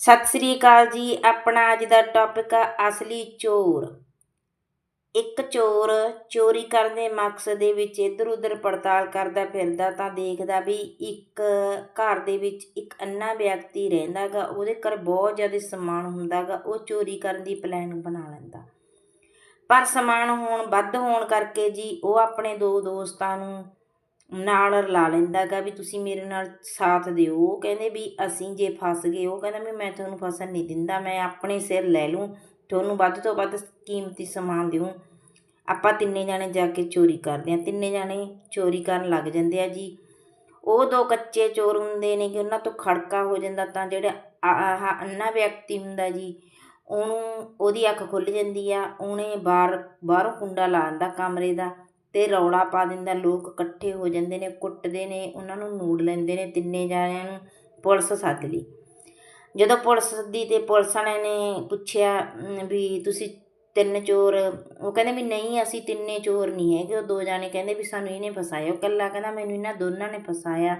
ਸਤਿ ਸ੍ਰੀ ਅਕਾਲ ਜੀ, ਆਪਣਾ ਅੱਜ ਦਾ ਟੌਪਿਕ ਆ ਅਸਲੀ ਚੋਰ। ਇੱਕ ਚੋਰ ਚੋਰੀ ਕਰਨ ਦੇ ਮਕਸਦ ਦੇ ਵਿੱਚ ਇੱਧਰ ਉੱਧਰ ਪੜਤਾਲ ਕਰਦਾ ਫਿਰਦਾ ਤਾਂ ਦੇਖਦਾ ਵੀ ਇੱਕ ਘਰ ਦੇ ਵਿੱਚ ਇੱਕ ਅੰਨਾ ਵਿਅਕਤੀ ਰਹਿੰਦਾਗਾ ਉਹਦੇ ਘਰ ਬਹੁਤ ਜ਼ਿਆਦਾ ਸਮਾਨ ਹੁੰਦਾਗਾ ਉਹ ਚੋਰੀ ਕਰਨ ਦੀ ਪਲਾਨ ਬਣਾ ਲੈਂਦਾ। ਪਰ ਸਮਾਨ ਹੋਣ, ਵੱਧ ਹੋਣ ਕਰਕੇ ਜੀ, ਉਹ ਆਪਣੇ ਦੋ ਦੋਸਤਾਂ ਨੂੰ ਨਾਲ ਰਲਾ ਲੈਂਦਾ ਗਾ ਵੀ ਤੁਸੀਂ ਮੇਰੇ ਨਾਲ ਸਾਥ ਦਿਓ। ਉਹ ਕਹਿੰਦੇ ਵੀ ਅਸੀਂ ਜੇ ਫਸ ਗਏ, ਉਹ ਕਹਿੰਦਾ ਵੀ ਮੈਂ ਤੁਹਾਨੂੰ ਫਸਣ ਨਹੀਂ ਦਿੰਦਾ, ਮੈਂ ਆਪਣੇ ਸਿਰ ਲੈ ਲੂੰ, ਤੁਹਾਨੂੰ ਵੱਧ ਤੋਂ ਵੱਧ ਕੀਮਤੀ ਸਮਾਨ ਦਿਉ। ਆਪਾਂ ਤਿੰਨੇ ਜਾਣੇ ਜਾ ਕੇ ਚੋਰੀ ਕਰਦੇ ਹਾਂ। ਤਿੰਨੇ ਜਾਣੇ ਚੋਰੀ ਕਰਨ ਲੱਗ ਜਾਂਦੇ ਆ ਜੀ। ਉਹ ਦੋ ਕੱਚੇ ਚੋਰ ਹੁੰਦੇ ਨੇ ਕਿ ਉਹਨਾਂ ਤੋਂ ਖੜਕਾ ਹੋ ਜਾਂਦਾ ਤਾਂ ਜਿਹੜਾ ਆਹ ਅੰਨਾ ਵਿਅਕਤੀ ਹੁੰਦਾ ਜੀ, ਉਹਨੂੰ ਉਹਦੀ ਅੱਖ ਖੁੱਲ ਜਾਂਦੀ ਆ, ਉਹਨੇ ਬਾਹਰ, ਬਾਹਰੋਂ ਕੁੰਡਾ ਲਾ ਦਿੰਦਾ ਕਮਰੇ ਦਾ। ਤੇ ਰੌਲਾ ਪਾ ਦਿੰਦਾ, ਲੋਕ ਇਕੱਠੇ ਹੋ ਜਾਂਦੇ ਨੇ, ਕੁੱਟਦੇ ਨੇ, ਉਹਨਾਂ ਨੂੰ ਨੂੜ ਲੈਂਦੇ ਨੇ ਤਿੰਨੇ ਜਣਿਆਂ ਨੂੰ ਪੁਲਿਸ ਸੱਦ ਲਈ। ਜਦੋਂ ਪੁਲਿਸ ਸੱਦੀ ਤੇ ਪੁਲਿਸ ਵਾਲਿਆਂ ਨੇ ਪੁੱਛਿਆ ਵੀ ਤੁਸੀਂ ਤਿੰਨ ਚੋਰ, ਉਹ ਕਹਿੰਦੇ ਵੀ ਨਹੀਂ, ਅਸੀਂ ਤਿੰਨੇ ਚੋਰ ਨਹੀਂ ਹੈਗੇ। ਉਹ ਦੋ ਜਾਣੇ ਕਹਿੰਦੇ ਵੀ ਸਾਨੂੰ ਇਹਨੇ ਫਸਾਇਆ। ਉਹ ਇਕੱਲਾ ਕਹਿੰਦਾ, ਮੈਨੂੰ ਇਹਨਾਂ ਦੋਨਾਂ ਨੇ ਫਸਾਇਆ।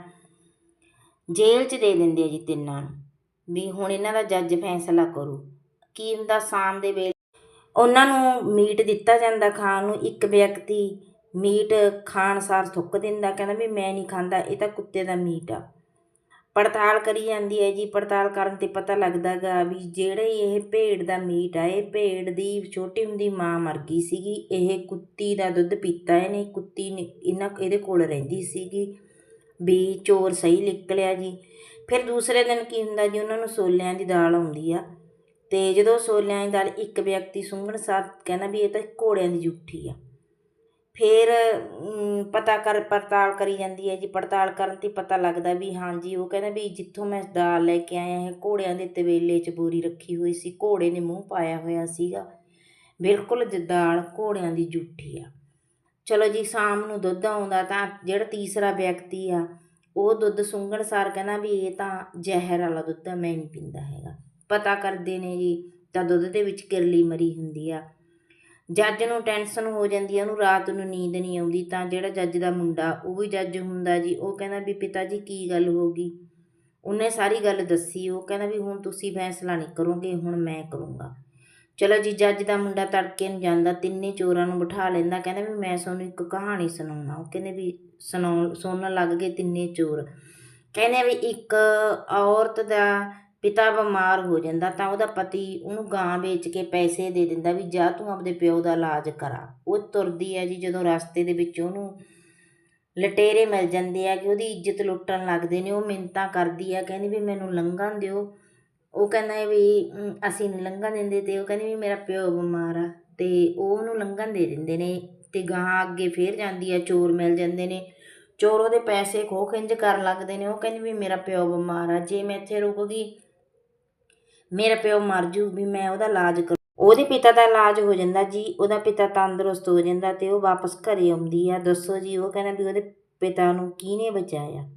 ਜੇਲ੍ਹ 'ਚ ਦੇ ਦਿੰਦੇ ਆ ਜੀ ਤਿੰਨਾਂ ਨੂੰ, ਵੀ ਹੁਣ ਇਹਨਾਂ ਦਾ ਜੱਜ ਫੈਸਲਾ ਕਰੂ। ਕੀ ਹੁੰਦਾ, ਸ਼ਾਮ ਦੇ ਵੇਲੇ ਉਹਨਾਂ ਨੂੰ ਮੀਟ ਦਿੱਤਾ ਜਾਂਦਾ ਖਾਣ ਨੂੰ, ਇੱਕ ਵਿਅਕਤੀ ਮੀਟ ਖਾਣ ਸਾਰ ਥੁੱਕ ਦਿੰਦਾ, ਕਹਿੰਦਾ ਵੀ ਮੈਂ ਨਹੀਂ ਖਾਂਦਾ, ਇਹ ਤਾਂ ਕੁੱਤੇ ਦਾ ਮੀਟ ਆ। ਪੜਤਾਲ ਕਰੀ ਜਾਂਦੀ ਹੈ ਜੀ, ਪੜਤਾਲ ਕਰਨ ਤੇ ਪਤਾ ਲੱਗਦਾਗਾ ਵੀ ਜਿਹੜੇ ਇਹ ਭੇਡ ਦਾ ਮੀਟ ਆ, ਇਹ ਭੇਡ ਦੀ ਛੋਟੀ ਹੁੰਦੀ ਮਾਂ ਮਰ ਗਈ ਸੀਗੀ, ਇਹ ਕੁੱਤੀ ਦਾ ਦੁੱਧ ਪੀਤਾ ਇਹਨੇ, ਕੁੱਤੀ ਨੇ ਇਹਨਾਂ, ਇਹਦੇ ਕੋਲ ਰਹਿੰਦੀ ਸੀਗੀ, ਵੀ ਚੋਰ ਸਹੀ ਨਿਕਲਿਆ ਜੀ। ਫਿਰ ਦੂਸਰੇ ਦਿਨ ਕੀ ਹੁੰਦਾ ਜੀ, ਉਹਨਾਂ ਨੂੰ ਸੋਲਿਆਂ ਦੀ ਦਾਲ ਆਉਂਦੀ ਆ, ਤੇ ਜਦੋਂ ਸੋਲਿਆਂ ਦੀ ਦਾਲ ਇੱਕ ਵਿਅਕਤੀ ਸੁੰਘਣ ਸਾਰ ਕਹਿੰਦਾ ਵੀ ਇਹ ਤਾਂ ਘੋੜਿਆਂ ਦੀ ਜੁੱਠੀ ਆ। ਫਿਰ ਪਤਾ ਕਰ, ਪੜਤਾਲ ਕਰੀ ਜਾਂਦੀ ਹੈ ਜੀ। ਪੜਤਾਲ ਕਰਨ ਤੇ ਪਤਾ ਲੱਗਦਾ ਵੀ ਹਾਂਜੀ ਉਹ ਕਹਿੰਦਾ ਵੀ ਜਿੱਥੋਂ ਮੈਂ ਦਾਲ ਲੈ ਕੇ ਆਇਆ ਇਹ ਘੋੜਿਆਂ ਦੇ ਤਵੇਲੇ 'ਚ ਬੋਰੀ ਰੱਖੀ ਹੋਈ ਸੀ। ਘੋੜੇ ਨੇ ਮੂੰਹ ਪਾਇਆ ਹੋਇਆ ਸੀਗਾ। ਬਿਲਕੁਲ ਜ, ਦਾਲ ਘੋੜਿਆਂ ਦੀ ਜੂਠੀ ਆ। ਚਲੋ ਜੀ, ਸ਼ਾਮ ਨੂੰ ਦੁੱਧ ਆਉਂਦਾ ਤਾਂ ਜਿਹੜਾ ਤੀਸਰਾ ਵਿਅਕਤੀ ਆ, ਉਹ ਦੁੱਧ ਸੁੰਘਣ ਸਾਰ ਕਹਿੰਦਾ ਵੀ ਇਹ ਤਾਂ ਜ਼ਹਿਰ ਵਾਲਾ ਦੁੱਧ ਆ, ਮੈਂ ਨਹੀਂ ਪੀਂਦਾ ਹੈਗਾ। ਪਤਾ ਕਰਦੇ ਨੇ ਜੀ, ਤਾਂ ਦੁੱਧ ਦੇ ਵਿੱਚ ਕਿਰਲੀ ਮਰੀ ਹੁੰਦੀ ਆ। ਜੱਜ ਨੂੰ ਟੈਨਸ਼ਨ ਹੋ ਜਾਂਦੀ ਆ, ਉਹਨੂੰ ਰਾਤ ਨੂੰ ਨੀਂਦ ਨਹੀਂ ਆਉਂਦੀ, ਤਾਂ ਜਿਹੜਾ ਜੱਜ ਦਾ ਮੁੰਡਾ, ਉਹ ਵੀ ਜੱਜ ਹੁੰਦਾ ਜੀ। ਉਹ ਕਹਿੰਦਾ ਵੀ ਪਿਤਾ ਜੀ, ਕੀ ਗੱਲ ਹੋ ਗਈ? ਉਹਨੇ ਸਾਰੀ ਗੱਲ ਦੱਸੀ, ਉਹ ਕਹਿੰਦਾ ਵੀ ਹੁਣ ਤੁਸੀਂ ਫੈਸਲਾ ਨਹੀਂ ਕਰੋਗੇ, ਹੁਣ ਮੈਂ ਕਰੂੰਗਾ। ਚਲੋ ਜੀ, ਜੱਜ ਦਾ ਮੁੰਡਾ ਤੜਕੇ ਨੂੰ ਜਾਂਦਾ, ਤਿੰਨੇ ਚੋਰਾਂ ਨੂੰ ਬਿਠਾ ਲੈਂਦਾ, ਕਹਿੰਦਾ ਵੀ ਮੈਂ ਤੁਹਾਨੂੰ ਇੱਕ ਕਹਾਣੀ ਸੁਣਾਉਣਾ। ਉਹ ਕਹਿੰਦੇ ਵੀ ਸੁਣਾਉਣ ਸੁਣਨ ਲੱਗ ਗਏ ਤਿੰਨੇ ਚੋਰ। ਕਹਿੰਦੇ ਵੀ ਇੱਕ ਔਰਤ ਦਾ ਪਿਤਾ ਬਿਮਾਰ ਹੋ ਜਾਂਦਾ ਤਾਂ ਉਹਦਾ ਪਤੀ ਉਹਨੂੰ ਗਾਂ ਵੇਚ ਕੇ ਪੈਸੇ ਦੇ ਦਿੰਦਾ ਵੀ ਜਾ ਤੂੰ ਆਪਦੇ ਪਿਓ ਦਾ ਇਲਾਜ ਕਰਾ। ਉਹ ਤੁਰਦੀ ਹੈ ਜੀ ਜਦੋਂ ਰਸਤੇ ਦੇ ਵਿੱਚ ਉਹਨੂੰ ਲਟੇਰੇ ਮਿਲ ਜਾਂਦੇ ਆ ਕਿ ਉਹਦੀ ਇੱਜ਼ਤ ਲੁੱਟਣ ਲੱਗਦੇ ਨੇ, ਉਹ ਮਿੰਨਤਾਂ ਕਰਦੀ ਆ, ਕਹਿੰਦੀ ਵੀ ਮੈਨੂੰ ਲੰਘਣ ਦਿਓ। ਉਹ ਕਹਿੰਦਾ ਵੀ ਅਸੀਂ ਨਹੀਂ ਲੰਘਣ ਦਿੰਦੇ ਤੇ ਉਹ ਕਹਿੰਦੀ ਵੀ ਮੇਰਾ ਪਿਓ ਬਿਮਾਰ ਆ। ਤੇ ਉਹ ਉਹਨੂੰ ਲੰਘਣ ਦੇ ਦਿੰਦੇ ਨੇ ਤੇ ਗਾਂ ਅੱਗੇ ਫੇਰ ਜਾਂਦੀ ਆ, ਚੋਰ ਮਿਲ ਜਾਂਦੇ ਨੇ। ਚੋਰ ਉਹਦੇ ਪੈਸੇ ਖੋਹ ਖਿੰਜ ਕਰਨ ਲੱਗਦੇ ਨੇ। ਉਹ ਕਹਿੰਦੀ ਵੀ ਮੇਰਾ ਪਿਓ ਬਿਮਾਰ ਆ, ਜੇ ਮੈਂ ਇੱਥੇ ਰੁਕ ਗਈ ਮੇਰਾ ਪਿਓ ਮਰ ਜੂ, ਵੀ ਮੈਂ ਉਹਦਾ ਇਲਾਜ ਕਰ। ਉਹਦੇ ਪਿਤਾ ਦਾ ਇਲਾਜ ਹੋ ਜਾਂਦਾ ਜੀ, ਉਹਦਾ ਪਿਤਾ ਤੰਦਰੁਸਤ ਹੋ ਜਾਂਦਾ ਤੇ ਉਹ ਵਾਪਸ ਘਰੇ ਆਉਂਦੀ ਆ। ਦੱਸੋ ਜੀ, ਉਹ ਕਹਿੰਦਾ ਵੀ ਉਹਦੇ ਪਿਤਾ ਨੂੰ ਕਿਹਨੇ ਬਚਾਇਆ?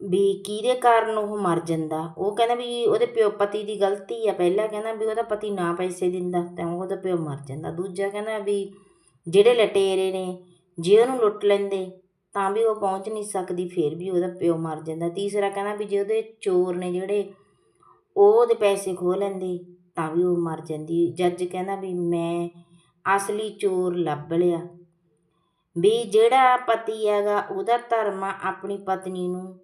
ਵੀ ਕਿਹਦੇ ਕਾਰਨ ਉਹ ਮਰ ਜਾਂਦਾ? ਉਹ ਕਹਿੰਦਾ ਵੀ ਉਹਦੇ ਪਿਓ ਪਤੀ ਦੀ ਗਲਤੀ ਆ। ਪਹਿਲਾਂ ਕਹਿੰਦਾ ਵੀ ਉਹਦਾ ਪਤੀ ਨਾ ਪੈਸੇ ਦਿੰਦਾ, ਤਾਂ ਉਹਦਾ ਪਿਓ ਮਰ ਜਾਂਦਾ। ਦੂਜਾ ਕਹਿੰਦਾ ਵੀ ਜਿਹੜੇ ਲਟੇਰੇ ਨੇ, ਜੇ ਉਹਨੂੰ ਲੁੱਟ ਲੈਂਦੇ, ਤਾਂ ਵੀ ਉਹ ਪਹੁੰਚ ਨਹੀਂ ਸਕਦੀ, ਫਿਰ ਵੀ ਉਹਦਾ ਪਿਓ ਮਰ ਜਾਂਦਾ। ਤੀਸਰਾ ਕਹਿੰਦਾ ਵੀ ਜੇ ਉਹਦੇ ਚੋਰ ਨੇ ਜਿਹੜੇ ਉਹ ਉਹਦੇ ਪੈਸੇ ਖੋਹ ਲੈਂਦੇ, ਤਾਂ ਵੀ ਉਹ ਮਰ ਜਾਂਦੀ। ਜੱਜ ਕਹਿੰਦਾ ਵੀ ਮੈਂ ਅਸਲੀ ਚੋਰ ਲੱਭ ਲਿਆ। ਵੀ ਜਿਹੜਾ ਪਤੀ ਹੈਗਾ, ਉਹਦਾ ਧਰਮ ਆ ਆਪਣੀ ਪਤਨੀ ਨੂੰ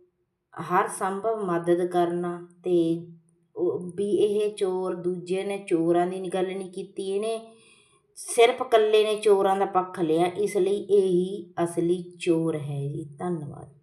ਹਰ ਸੰਭਵ ਮਦਦ ਕਰਨਾ ਤੇ ਵੀ ਇਹ ਚੋਰ ਦੂਜੇ ਨੇ ਚੋਰਾਂ ਦੀ ਗੱਲ ਨਹੀਂ ਕੀਤੀ, ਇਹਨੇ ਸਿਰਫ ਇਕੱਲੇ ਨੇ ਚੋਰਾਂ ਦਾ ਪੱਖ ਲਿਆ, ਇਸ ਲਈ ਇਹੀ ਅਸਲੀ ਚੋਰ ਹੈ ਜੀ। ਧੰਨਵਾਦ।